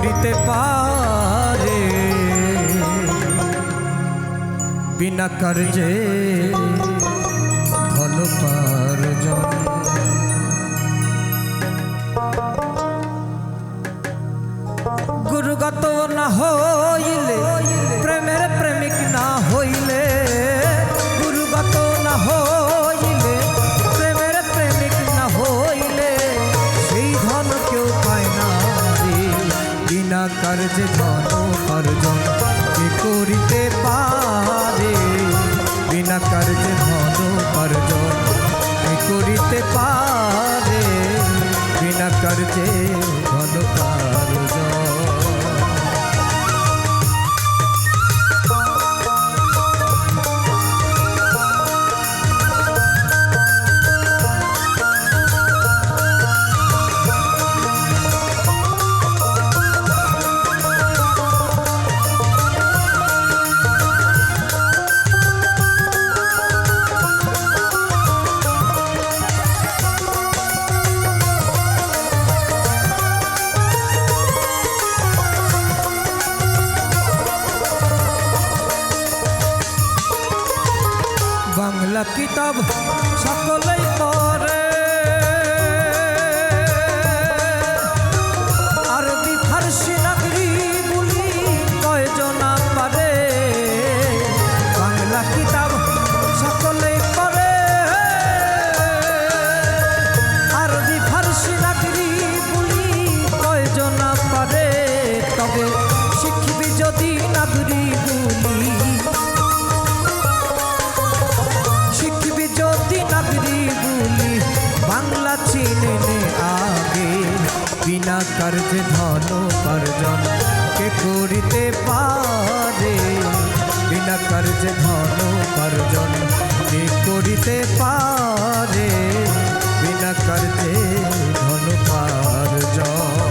করিতে পারে। বিনা কার্যে ধন পার গুরুগত না হইলে বিনা কার্যে ধন অর্জন কে করিতে পারে? বিনা কার্যে ধন অর্জন কে করিতে পারে? বিনা কার্যে ধন কার্জন কিতাব সকলেই পড়ে বিনা যে ধন উপার্জন কে করিতে পারে বিনা কার্যে ধন উপার্জন কে করিতে পারে বিনা কার্যে ধন উপার্জন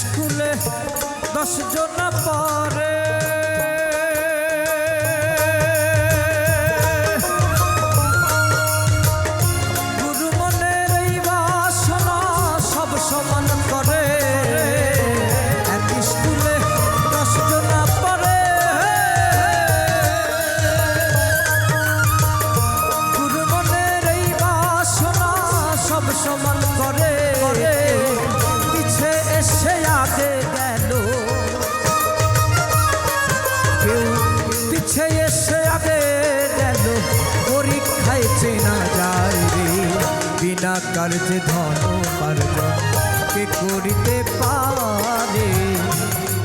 স্কুলে দশজন পরে। বিনা যে ধন উপার্জন। কে করিতে পারে?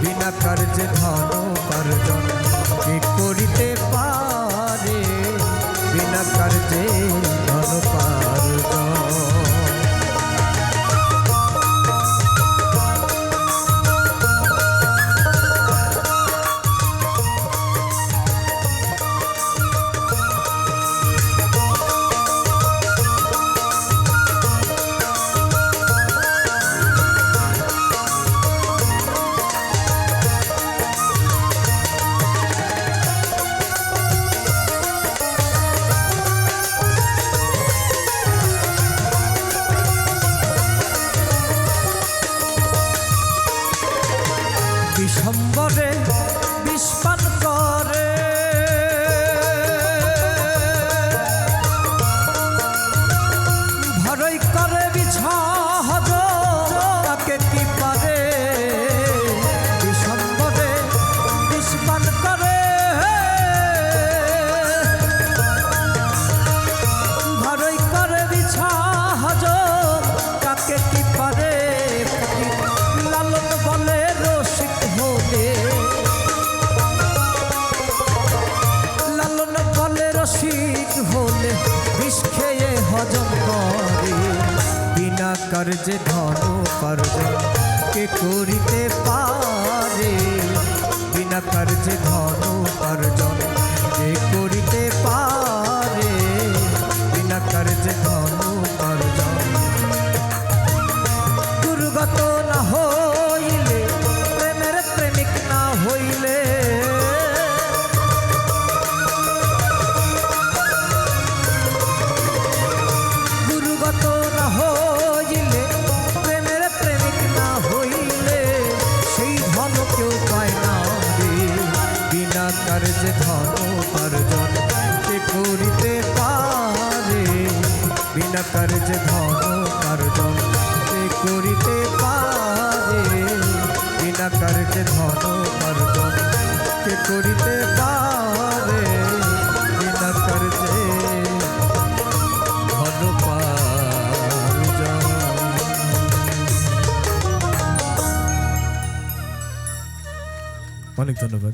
বিনা কার্যে ধন উপার্জন। বিস্পান করে। বিষ খেয়ে হজম করে। বিনা কার্যে ধন উপার্জন কে করিতে পারে? বিনা কার্যে ধন বিনা কার্যে ধন উপার্জন কে করিতে পারে। বিনা কার্যে ধন উপার্জন কে করিতে পারে। বিনা কার্যে ধন অনেক ধন্যবাদ।